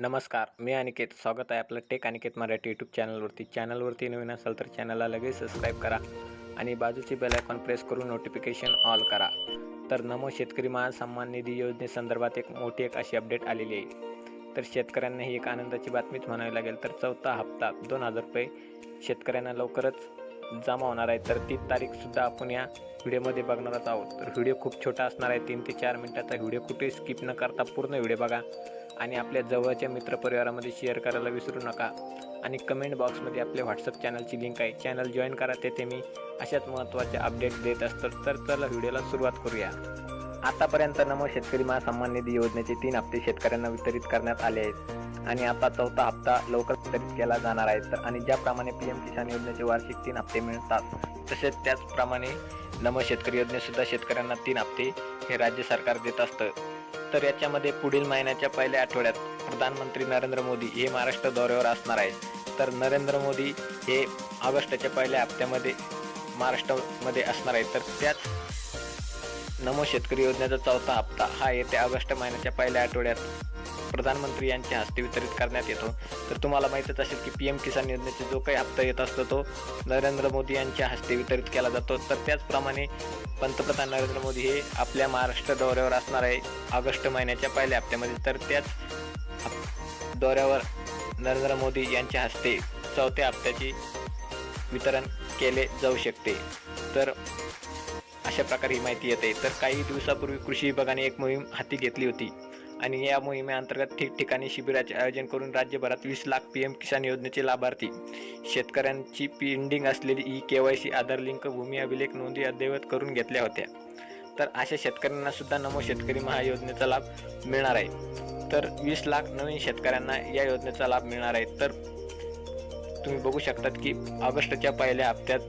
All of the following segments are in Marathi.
नमस्कार मी अनिकेत. स्वागत आहे आपलं टेक अनिकेत मराठी यूट्यूब चॅनलवरती चॅनलवरती नवीन असाल तर चॅनलला लगेच सबस्क्राईब करा आणि बाजूची बेल आयकॉन प्रेस करून नोटिफिकेशन ऑल करा. तर नमो शेतकरी महासन्मान निधी योजनेसंदर्भात एक मोठी एक अशी अपडेट आलेली आहे. तर शेतकऱ्यांना ही एक आनंदाची बातमीच म्हणावी लागेल. तर चौथा हप्ता दोन हजार रुपये. शेतकऱ्यांना लवकरच जमा होणार आहे. तर ती तारीखसुद्धा आपण या व्हिडिओमध्ये बघणारच आहोत. तर व्हिडिओ खूप छोटा असणार आहे. तीन ते चार मिनटाचा व्हिडिओ कुठे स्किप न करता पूर्ण व्हिडिओ बघा. आणि आपल्या जवळच्या मित्रपरिवारामध्ये शेअर करायला विसरू नका. आणि कमेंट बॉक्समध्ये आपल्या व्हॉट्सअप चॅनलची लिंक आहे. चॅनल जॉईन करा तेथे मी अशाच महत्त्वाचे अपडेट देत असतो. तर चला व्हिडिओला सुरुवात करूया. आतापर्यंत नमो शेतकरी महासन्मान निधी योजनेचे तीन हप्ते शेतकऱ्यांना वितरित करण्यात आले आहेत. आणि आता चौथा हप्ता लवकर वितरित केला जाणार आहे. तर आणि ज्याप्रमाणे पी एम किसान योजनेचे वार्षिक तीन हप्ते मिळतात तसेच त्याचप्रमाणे नमो शेतकरी योजनेसुद्धा शेतकऱ्यांना तीन हप्ते हे राज्य सरकार देत असतं. तर याच्यामध्ये पुढील महिन्याच्या पहिल्या आठवड्यात प्रधानमंत्री नरेंद्र मोदी हे महाराष्ट्र दौऱ्यावर असणार आहेत. तर नरेंद्र मोदी हे ऑगस्टच्या पहिल्या हप्त्यामध्ये महाराष्ट्रामध्ये असणार आहे तर त्याच नमो शेतकरी योजनेचा चौथा हप्ता. हा येत्या ऑगस्ट महिन्याच्या पहिल्या आठवड्यात प्रधानमंत्री यांच्या हस्ते वितरित करण्यात येतो. तर तुम्हाला माहीतच असेल की पी एम किसान योजनेचा जो काही हप्ता येत असतो तो नरेंद्र मोदी यांच्या हस्ते वितरित केला जातो. तर त्याचप्रमाणे पंतप्रधान नरेंद्र मोदी हे आपल्या महाराष्ट्र दौऱ्यावर असणार आहे ऑगस्ट महिन्याच्या पहिल्या हप्त्यामध्ये. तर त्याच दौऱ्यावर नरेंद्र मोदी यांच्या हस्ते चौथ्या हप्त्याची वितरण केले जाऊ शकते. तर अशा प्रकारे ही माहिती येते. तर काही दिवसापूर्वी कृषी विभागाने एक मोहीम हाती घेतली होती. आणि या मोहिमेअंतर्गत ठिकठिकाणी शिबिराचे आयोजन करून राज्यभरात वीस लाख पी एम किसान योजनेचे लाभार्थी शेतकऱ्यांची पेंडिंग असलेली E K Y C Aadhaar link भूमी अभिलेख नोंदी अद्ययावत करून घेतल्या होत्या. तर अशा शेतकऱ्यांना सुद्धा नमो शेतकरी महायोजनेचा लाभ मिळणार आहे. तर वीस लाख नवीन शेतकऱ्यांना या योजनेचा लाभ मिळणार आहे. तर तुम्ही बघू शकतात की ऑगस्टच्या पहिल्या हप्त्यात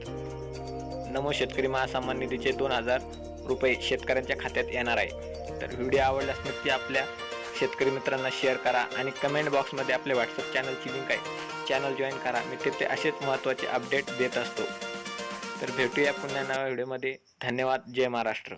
नमो शेतकरी महासन्मान निधीचे दोन हजार रुपये शेतकऱ्यांच्या खात्यात येणार आहे. तर व्हिडिओ आवडल्यास नक्की आपल्या शेतकरी मित्रांना शेअर करा आणि कमेंट बॉक्समध्ये आपल्या व्हॉट्सअप चॅनलची लिंक आहे. चॅनल जॉईन करा. मी तिथे असेच महत्त्वाचे अपडेट देत असतो. तर भेटूया पुन्हा नव्या व्हिडिओमध्ये धन्यवाद. जय महाराष्ट्र.